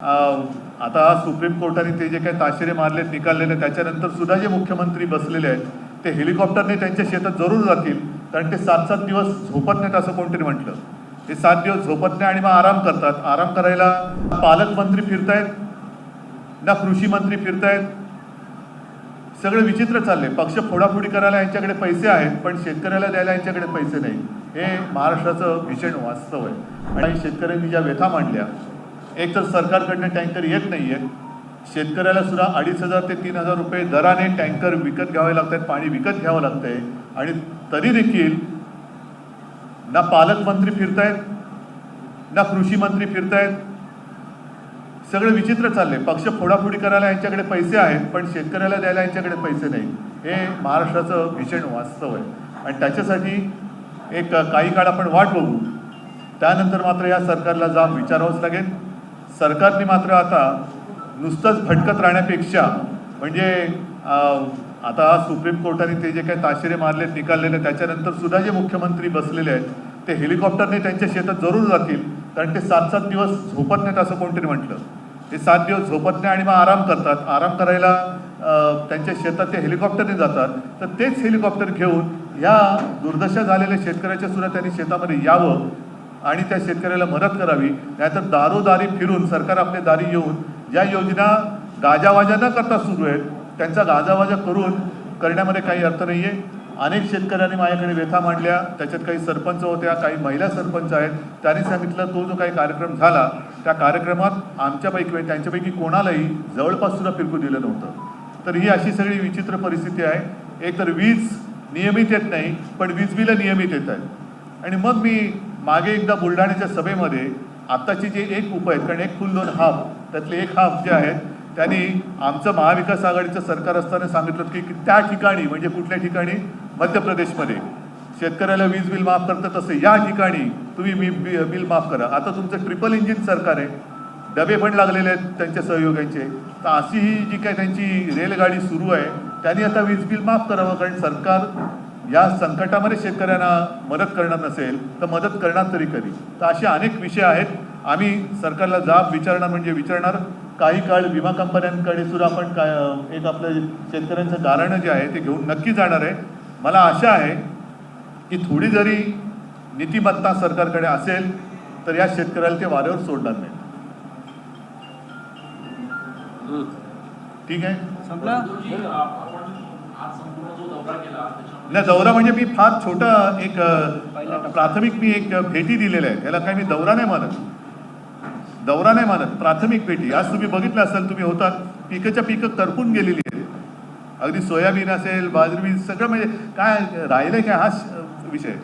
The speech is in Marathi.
आता सुप्रीम कोर्टाने ते जे काही ताशेरे मारले निकाललेले त्याच्यानंतर सुद्धा जे मुख्यमंत्री बसलेले आहेत ते हेलिकॉप्टरने त्यांच्या शेतात जरूर जातील कारण ते सात सात दिवस झोपत नाहीत असं कोणतरी म्हटलं. ते सात दिवस झोपत नाही आणि मग आराम करतात. आराम करायला पालकमंत्री फिरतायत ना कृषी मंत्री फिरतायत सगळं विचित्र चालले पक्ष फोडाफोडी करायला यांच्याकडे पैसे आहेत पण शेतकऱ्याला द्यायला यांच्याकडे पैसे नाही हे महाराष्ट्राचं भीषण वास्तव आहे. आणि शेतकऱ्यांनी ज्या व्यथा मांडल्या एक तर सरकारकडनं टँकर येत नाही आहेत शेतकऱ्याला सुद्धा अडीच हजार ते तीन हजार रुपये दराने टँकर विकत घ्यावे लागत आहेत पाणी विकत घ्यावं लागतंय. आणि तरी देखील ना पालकमंत्री फिरतायत ना कृषी मंत्री फिरतायत. सगळं विचित्र चाललंय. पक्ष फोडाफोडी करायला यांच्याकडे पैसे आहेत पण शेतकऱ्याला द्यायला यांच्याकडे पैसे नाही हे महाराष्ट्राचं भीषण वास्तव आहे. आणि त्याच्यासाठी एक काही काळ आपण वाट बघू. त्यानंतर मात्र या सरकारला जाब विचारावंच लागेल. सरकारने मात्र आता नुसतंच भटकत राहण्यापेक्षा म्हणजे आता सुप्रीम कोर्टाने ते जे काही ताशेरे मारले निकाललेले त्याच्यानंतर सुद्धा जे मुख्यमंत्री बसलेले आहेत ते हेलिकॉप्टरने त्यांच्या शेतात जरूर जातील कारण ते सात सात दिवस झोपत नाहीत असं कोणतरी म्हटलं. ते सात दिवस झोपत नाही आणि मग आराम करतात. आराम करायला त्यांच्या शेतात ते हेलिकॉप्टरने जातात. तर तेच हेलिकॉप्टर घेऊन ह्या दुर्दशा झालेल्या शेतकऱ्याच्या सुद्धा त्यांनी शेतामध्ये यावं आणि त्या शेतकऱ्याला मदत करावी नाहीतर दारोदारी फिरून सरकार आपल्या दारी येऊन ज्या योजना गाजावाजा न करता सुरू आहेत त्यांचा गाजावाजा करून करण्यामध्ये काही अर्थ नाही आहे अनेक शेतकऱ्यांनी माझ्याकडे व्यथा मांडल्या त्याच्यात काही सरपंच होत्या काही महिला सरपंच आहेत. त्यांनी सांगितलं तो जो काही कार्यक्रम झाला त्या कार्यक्रमात आमच्यापैकी म्हणजे त्यांच्यापैकी कोणालाही जवळपास सुद्धा फिरकू दिलं नव्हतं. तर ही अशी सगळी विचित्र परिस्थिती आहे. एकतर वीज नियमित येत नाही पण वीज बिलं नियमित येत आहेत. आणि मग मी मागे एकदा बुलढाण्याच्या सभेमध्ये आत्ताची जे एक उप आहेत कारण एक फुल दोन हाफ त्यातले एक हाफ जे आहेत त्यांनी आमचं महाविकास आघाडीचं सरकार असताना सांगितलं की त्या ठिकाणी म्हणजे कुठल्या ठिकाणी? मध्य प्रदेशमध्ये. शेतकऱ्याला वीज बिल माफ करतं तसं या ठिकाणी तुम्ही मी बिल माफ करा. आता तुमचं ट्रिपल इंजिन सरकार आहे. डबे पण लागलेले आहेत त्यांच्या सहयोगांचे तर अशी ही जी काय त्यांची रेलगाडी सुरू आहे त्यांनी आता वीज बिल माफ करावं कारण सरकार या संकटामध्ये शेतकऱ्यांना मदत करणार नसेल तर मदत करणार तरी कधी? तर असे अनेक विषय आहेत. आम्ही सरकारला जाब विचारणार म्हणजे विचारणार. काही काळ विमा कंपन्यांकडे सुद्धा आपण काय एक आपलं शेतकऱ्यांचं गाऱ्हाणं जे आहे ते घेऊन नक्की जाणार आहे. मला आशा आहे की थोडी जरी नीतिमत्ता सरकारकडे असेल तर या शेतकऱ्याला ते वाऱ्यावर सोडणार नाही. ठीक आहे? संपला? नाही दौरा म्हणजे मी फार छोटा एक प्राथमिक मी एक भेटी दिलेल्या आहे त्याला काय मी दौरा नाही मानत. दौरा नाही मानत प्राथमिक भेटी. आज तुम्ही बघितलं असाल तुम्ही होतात. पिकच्या पिकं करपून गेलेली आहेत. अगदी सोयाबीन असेल बाजरी सगळं म्हणजे काय राहिलंय काय हा विषय.